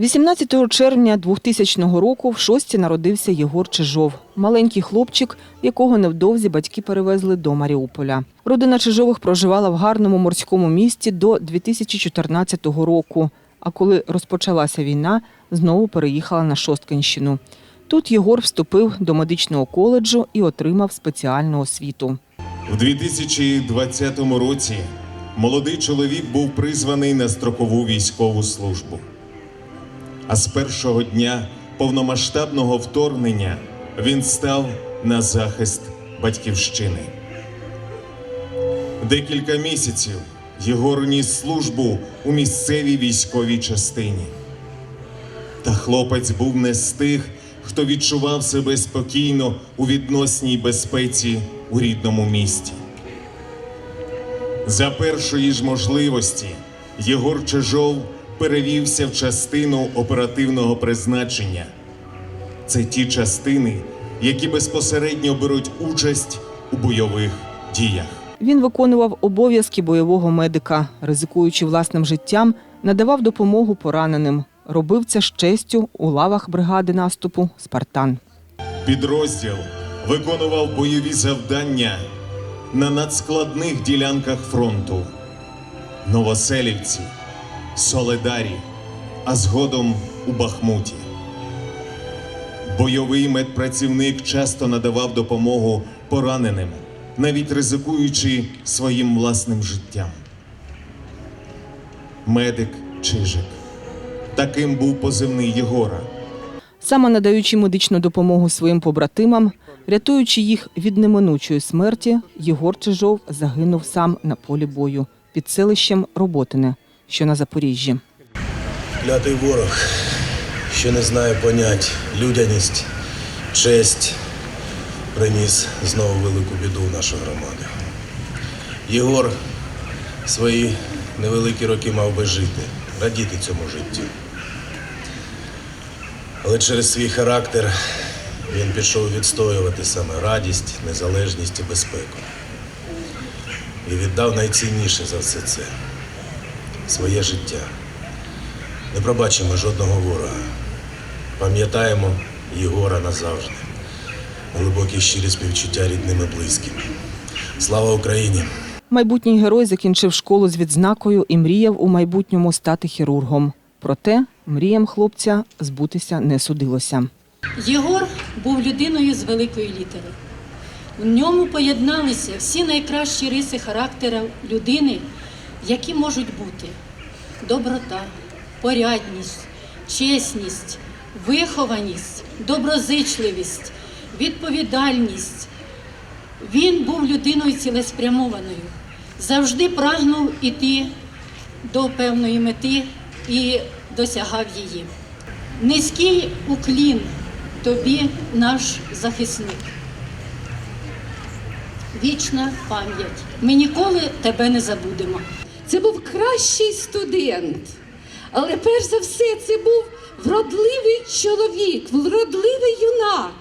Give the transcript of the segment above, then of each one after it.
18 червня 2000 року в шості народився Єгор Чижов, маленький хлопчик, якого невдовзі батьки перевезли до Маріуполя. Родина Чижових проживала в гарному морському місті до 2014 року. А коли розпочалася війна, знову переїхала на Шосткинщину. Тут Єгор вступив до медичного коледжу і отримав спеціальну освіту. У 2020 році молодий чоловік був призваний на строкову військову службу. А з першого дня повномасштабного вторгнення він став на захист батьківщини. Декілька місяців Єгор ніс службу у місцевій військовій частині. Та хлопець був не з тих, хто відчував себе спокійно у відносній безпеці у рідному місті. За першої ж можливості Єгор Чижов перевівся в частину оперативного призначення. Це ті частини, які безпосередньо беруть участь у бойових діях. Він виконував обов'язки бойового медика, ризикуючи власним життям, надавав допомогу пораненим. Робив це з честю у лавах бригади наступу Спартан. Підрозділ виконував бойові завдання на надскладних ділянках фронту Новоселівці, Соледарі, а згодом у Бахмуті. Бойовий медпрацівник часто надавав допомогу пораненим, навіть ризикуючи своїм власним життям. Медик Чижик. Таким був позивний Єгора. Саме надаючи медичну допомогу своїм побратимам, рятуючи їх від неминучої смерті, Єгор Чижов загинув сам на полі бою під селищем Роботине, що на Запоріжжі. Клятий ворог, що не знає понять, людяність, честь, приніс знову велику біду в нашу громаду. Єгор свої невеликі роки мав би жити, радіти цьому життю. Але через свій характер він пішов відстоювати саме радість, незалежність і безпеку. І віддав найцінніше за все це своє життя. Не пробачимо жодного ворога. Пам'ятаємо Єгора назавжди. Глибокі щирі співчуття рідним і близьким. Слава Україні! Майбутній герой закінчив школу з відзнакою і мріяв у майбутньому стати хірургом. Проте мріям хлопця збутися не судилося. Єгор був людиною з великої літери. В ньому поєдналися всі найкращі риси характера людини, які можуть бути: доброта, порядність, чесність, вихованість, доброзичливість, відповідальність. Він був людиною цілеспрямованою, завжди прагнув іти до певної мети і досягав її. Низький уклін тобі, наш захисник. Вічна пам'ять. Ми ніколи тебе не забудемо. Це був кращий студент. Але перш за все це був вродливий чоловік, вродливий юнак.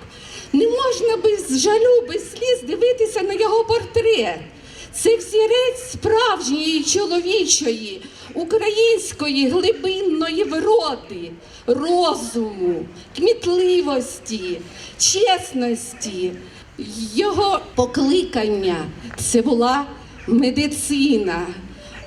Не можна без жалю, без сліз дивитися на його портрет. Це взірець справжньої чоловічої, української глибинної вроди, розуму, кмітливості, чесності. Його покликання це була медицина.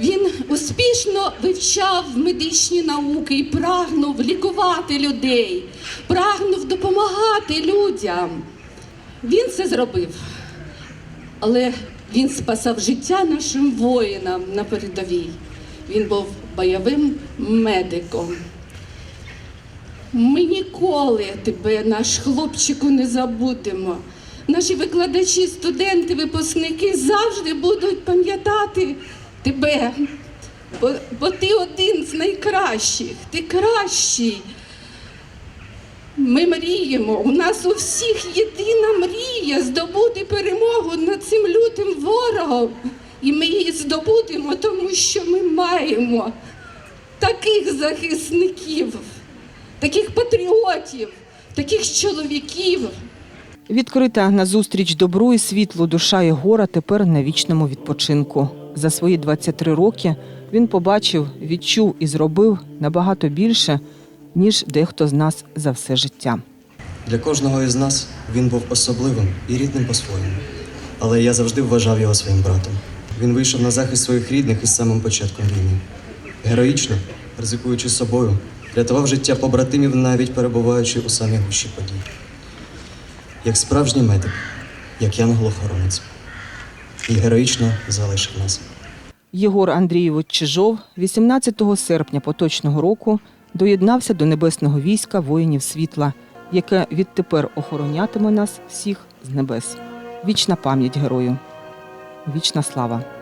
Він успішно вивчав медичні науки і прагнув лікувати людей, прагнув допомагати людям. Він це зробив. Але він спасав життя нашим воїнам на передовій. Він був бойовим медиком. Ми ніколи тебе, наш хлопчику, не забудемо. Наші викладачі, студенти, випускники завжди будуть пам'ятати тебе. Бо, бо ти один з найкращих, ти кращий. Ми мріємо. У нас у всіх єдина мрія здобути перемогу над цим лютим ворогом. І ми її здобудемо, тому що ми маємо таких захисників, таких патріотів, таких чоловіків. Відкрита назустріч добру і світлу душа Єгора тепер на вічному відпочинку. За свої 23 роки він побачив, відчув і зробив набагато більше, ніж дехто з нас за все життя. Для кожного із нас він був особливим і рідним по-своєму. Але я завжди вважав його своїм братом. Він вийшов на захист своїх рідних із самим початком війни. Героїчно, ризикуючи собою, рятував життя побратимів, навіть перебуваючи у самій гущі подій. Як справжній медик, як янгол-охоронець. І героїчно залишив нас. Єгор Андрійович Чижов 18 серпня поточного року доєднався до небесного війська воїнів світла, яке відтепер охоронятиме нас всіх з небес. Вічна пам'ять герою. Вічна слава.